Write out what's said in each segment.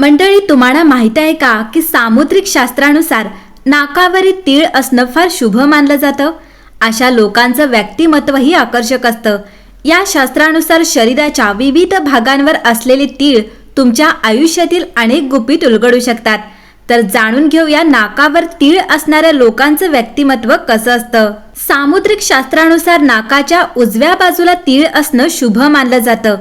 मंडळी तुम्हाला माहीत आहे का की सामुद्रिक शास्त्रानुसार नाकावरील तीळ असणं फार शुभ मानलं जातं? अशा लोकांचं व्यक्तिमत्वही आकर्षक असतं. या शास्त्रानुसार शरीराच्या विविध भागांवर असलेले तीळ तुमच्या आयुष्यातील अनेक गुपित उलगडू शकतात. तर जाणून घेऊया नाकावर तीळ असणाऱ्या लोकांचं व्यक्तिमत्व कसं असतं. सामुद्रिक शास्त्रानुसार नाकाच्या उजव्या बाजूला तीळ असणं शुभ मानलं जातं.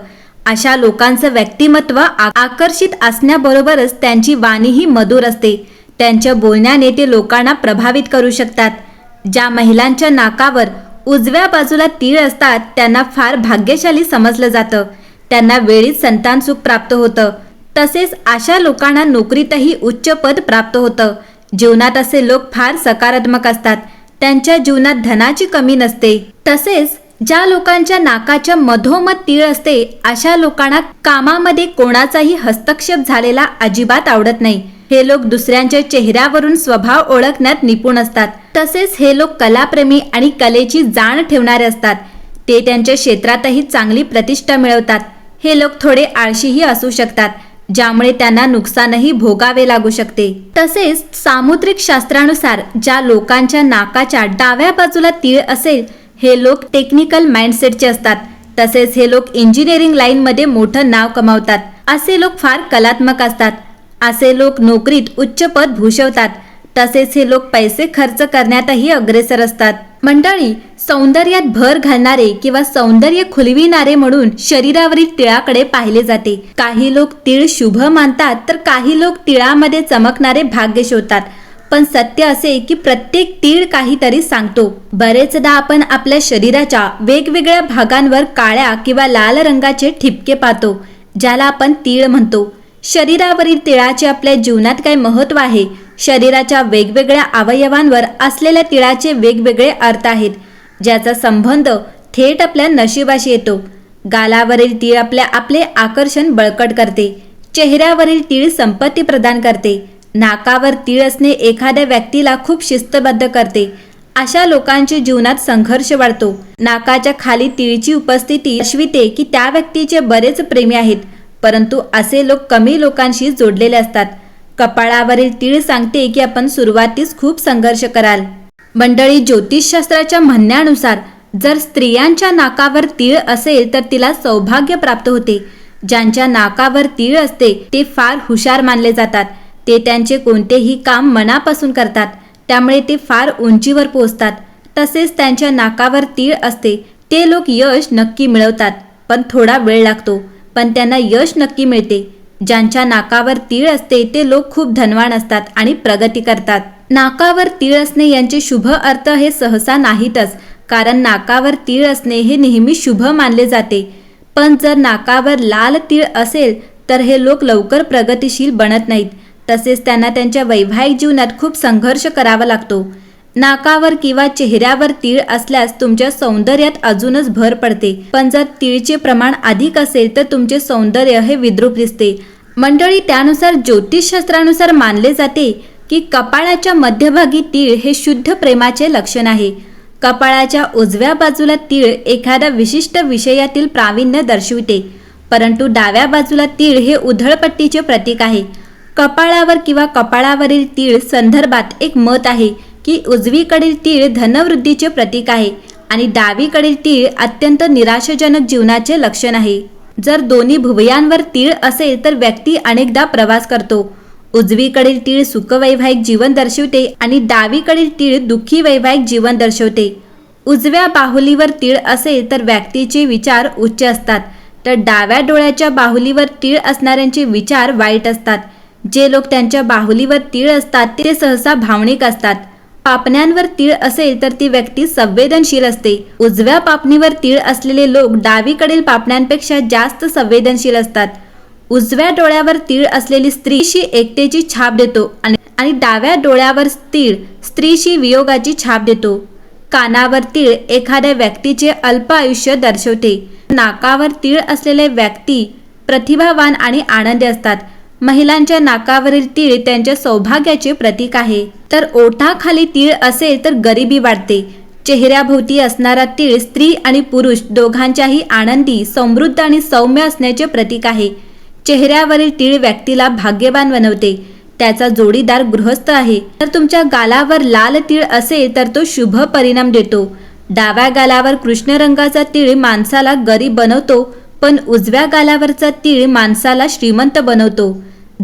अशा लोकांचं व्यक्तिमत्व आ- आकर्षित असण्याबरोबरच त्यांची वाणीही मधुर असते. त्यांच्या बोलण्याने ते लोकांना प्रभावित करू शकतात. ज्या महिलांच्या नाकावर उजव्या बाजूला तीळ असतात त्यांना फार भाग्यशाली समजलं जातं. त्यांना वेळीच संतान सुख प्राप्त होतं. तसेच अशा लोकांना नोकरीतही उच्च पद प्राप्त होतं. जीवनात असे लोक फार सकारात्मक असतात. त्यांच्या जीवनात धनाची कमी नसते. तसेच ज्या लोकांच्या नाकाच्या मधोमध तीळ असते अशा लोकांना कामामध्ये कोणाचाही हस्तक्षेप झालेला अजिबात आवडत नाही. हे लोक दुसऱ्यांच्या चेहऱ्यावरून स्वभाव ओळखण्यात निपुण असतात. तसेच हे लोक कलाप्रेमी आणि कलेची जाण ठेवणारे असतात. ते त्यांच्या क्षेत्रातही चांगली प्रतिष्ठा मिळवतात. हे लोक थोडे आळशीही असू शकतात ज्यामुळे त्यांना नुकसानही भोगावे लागू शकते. तसेच सामुद्रिक शास्त्रानुसार ज्या लोकांच्या नाकाच्या डाव्या बाजूला तीळ असेल हे लोक टेक्निकल माइंडसेटचे असतात. तसेच हे लोक इंजिनिअरिंग लाईनमध्ये मोठं नाव कमावतात. असे लोक फार कलात्मक असतात. असे लोक नोकरीत उच्च पद भूषवतात. तसेच हे लोक पैसे खर्च करण्यातही अग्रेसर असतात. मंडळी सौंदर्यात भर घालणारे किंवा सौंदर्य खुलविणारे म्हणून शरीरावरील तिळाकडे पाहिले जाते. काही लोक तिळ शुभ मानतात तर काही लोक तिळामध्ये चमकणारे भाग्य शोधतात. पण सत्य असे की प्रत्येक तीळ काहीतरी सांगतो. बरेचदा आपण आपल्या शरीराच्या वेगवेगळ्या भागांवर काळ्या किंवा लाल रंगाचे ठिपके पाहतो ज्याला आपण तीळ म्हणतो. शरीरावरील तिळाचे आपल्या जीवनात काय महत्त्व आहे? शरीराच्या वेगवेगळ्या अवयवांवर असलेल्या तिळाचे वेगवेगळे अर्थ आहेत ज्याचा संबंध थेट आपल्या नशिबाशी येतो. गालावरील तीळ आपल्या आपले आकर्षण बळकट करते चेहऱ्यावरील तीळ संपत्ती प्रदान करते नाकावर तीळ असणे एखाद्या व्यक्तीला खूप शिस्तबद्ध करते. अशा लोकांच्या जीवनात संघर्ष वाढतो. नाकाच्या खाली तिळची उपस्थिती दर्शविते की त्या व्यक्तीचे बरेच प्रेमी आहेत परंतु असे लोक कमी लोकांशी जोडलेले असतात. कपाळावरील तीळ सांगते की आपण सुरुवातीस खूप संघर्ष कराल. मंडळी ज्योतिषशास्त्राच्या म्हणण्यानुसार जर स्त्रियांच्या नाकावर तीळ असेल तर तिला सौभाग्य प्राप्त होते. ज्यांच्या नाकावर तीळ असते ते फार हुशार मानले जातात. ते त्यांचे कोणतेही काम मनापासून करतात. त्यामुळे ते फार उंचीवर पोहोचतात. तसेच त्यांच्या नाकावर तीळ असते. ते लोक यश नक्की मिळवतात. पण थोडा वेळ लागतो. पण त्यांना यश नक्की मिळते. ज्यांच्या नाकावर तीळ असते ते लोक खूप धनवान असतात आणि प्रगती करतात. नाकावर तीळ असणे यांचे शुभ अर्थ हे सहसा नाहीतच. कारण नाकावर तीळ असणे हे नेहमी शुभ मानले जाते. पण जर नाकावर लाल तीळ असेल तर हे लोक लवकर प्रगतिशील बनत नाहीत. तसेच त्यांना त्यांच्या वैवाहिक जीवनात खूप संघर्ष करावा लागतो. नाकावर किंवा चेहऱ्यावर तीळ असल्यास तुमच्या सौंदर्यात अजूनच भर पडते. पण जर तीळचे प्रमाण अधिक असेल तर तुमचे सौंदर्य हे विद्रूप दिसते. मंडळी त्यानुसार ज्योतिषशास्त्रानुसार मानले जाते की कपाळाच्या मध्यभागी तीळ हे शुद्ध प्रेमाचे लक्षण आहे. कपाळाच्या उजव्या बाजूला तीळ एखाद्या विशिष्ट विषयातील प्रावीण्य दर्शविते परंतु डाव्या बाजूला तीळ हे उधळपट्टीचे प्रतीक आहे. कपाळावर किंवा कपाळावरील तीळ संदर्भात एक मत आहे की उजवीकडील तीळ धनवृद्धीचे प्रतीक आहे आणि डावीकडील तीळ अत्यंत निराशाजनक जीवनाचे लक्षण आहे. जर दोन्ही भुवयांवर तीळ असेल तर व्यक्ती अनेकदा प्रवास करतो. उजवीकडील तीळ सुखवैवाहिक जीवन दर्शवते आणि डावीकडील तीळ दुःखी वैवाहिक जीवन दर्शवते. उजव्या बाहुलीवर तीळ असेल तर व्यक्तीचे विचार उच्च असतात. तर डाव्या डोळ्याच्या बाहुलीवर तीळ असणाऱ्यांचे विचार वाईट असतात. जे लोक त्यांच्या बाहुलीवर तीळ असतात ते सहसा भावनिक असतात. पापण्यांवर तीळ असेल तर ती व्यक्ती संवेदनशील असते. उजव्या पापणीवर तीळ असलेले लोक डावीकडील पापण्यांपेक्षा जास्त संवेदनशील असतात. उजव्या डोळ्यावर तीळ असलेली स्त्रीशी एकतेची छाप देतो आणि आणि डाव्या डोळ्यावर तीळ स्त्रीशी वियोगाची छाप देतो. कानावर तीळ एखाद्या व्यक्तीचे अल्प आयुष्य दर्शवते. नाकावर तीळ असलेले व्यक्ती प्रतिभावान आणि आनंदी असतात. महिलांच्या नाकावरील तीळ त्यांच्या सौभाग्याचे प्रतीक आहे. तर ओठाखाली तीळ असेल तर गरिबी वाढते. चेहऱ्याभोवती असणारा तीळ स्त्री आणि पुरुष दोघांच्याही आनंदी समृद्ध आणि सौम्य असण्याचे प्रतीक आहे. चेहऱ्यावरील तीळ व्यक्तीला भाग्यवान बनवते. त्याचा जोडीदार गृहस्थ आहे. तर तुमच्या गालावर लाल तीळ असेल तर तो शुभ परिणाम देतो. डाव्या गालावर कृष्ण रंगाचा तीळ माणसाला गरीब बनवतो. पण उजव्या गालावरचा तीळ माणसाला श्रीमंत बनवतो.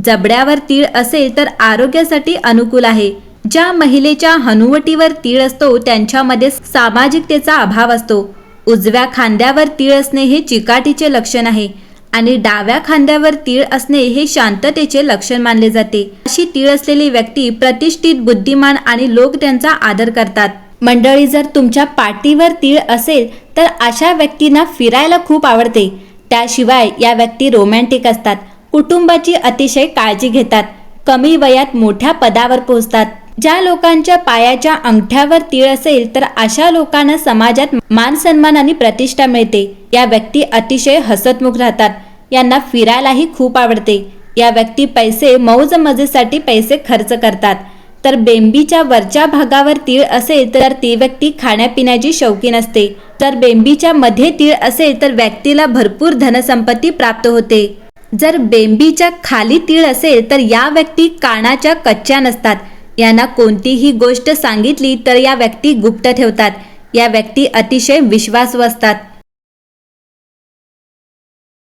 जबड्यावर तीळ असेल तर आरोग्यासाठी अनुकूल आहे. ज्या महिलेच्या हनुवटीवर तीळ असतो त्यांच्यामध्ये सामाजिकतेचा अभाव असतो. उजव्या खांद्यावर तीळ असणे हे चिकाटीचे लक्षण आहे आणि डाव्या खांद्यावर तीळ असणे हे शांततेचे लक्षण मानले जाते. अशी तीळ असलेली व्यक्ती प्रतिष्ठित बुद्धिमान आणि लोक त्यांचा आदर करतात. मंडळी जर तुमच्या पाठीवर तीळ असेल तर अशा व्यक्तींना फिरायला खूप आवडते. त्याशिवाय या व्यक्ती रोमॅन्टिक असतात. कुटुंबाची अतिशय काळजी घेतात. कमी वयात मोठ्या पदावर पोहोचतात. ज्या लोकांच्या पायाच्या अंगठ्यावर तीळ असेल तर अशा लोकांना समाजात मान सन्मान आणि प्रतिष्ठा मिळते. या व्यक्ती अतिशय हसतमुख राहतात. यांना फिरायलाही खूप आवडते. या व्यक्ती पैसे मौज मजेसाठी पैसे खर्च करतात. तर बेंबीच्या वरच्या भागावर तीळ असेल तर ती व्यक्ती खाण्यापिण्याची शौकीन असते. जर बेंबीच्या मध्ये तीळ असेल तर व्यक्तीला भरपूर धनसंपत्ती प्राप्त होते. जर बेंबीच्या खाली तीळ असेल तर या व्यक्ती कानाच्या कच्च्या नसतात. यांना कोणतीही गोष्ट सांगितली तर या व्यक्ती गुप्त ठेवतात. या व्यक्ती अतिशय विश्वासू असतात.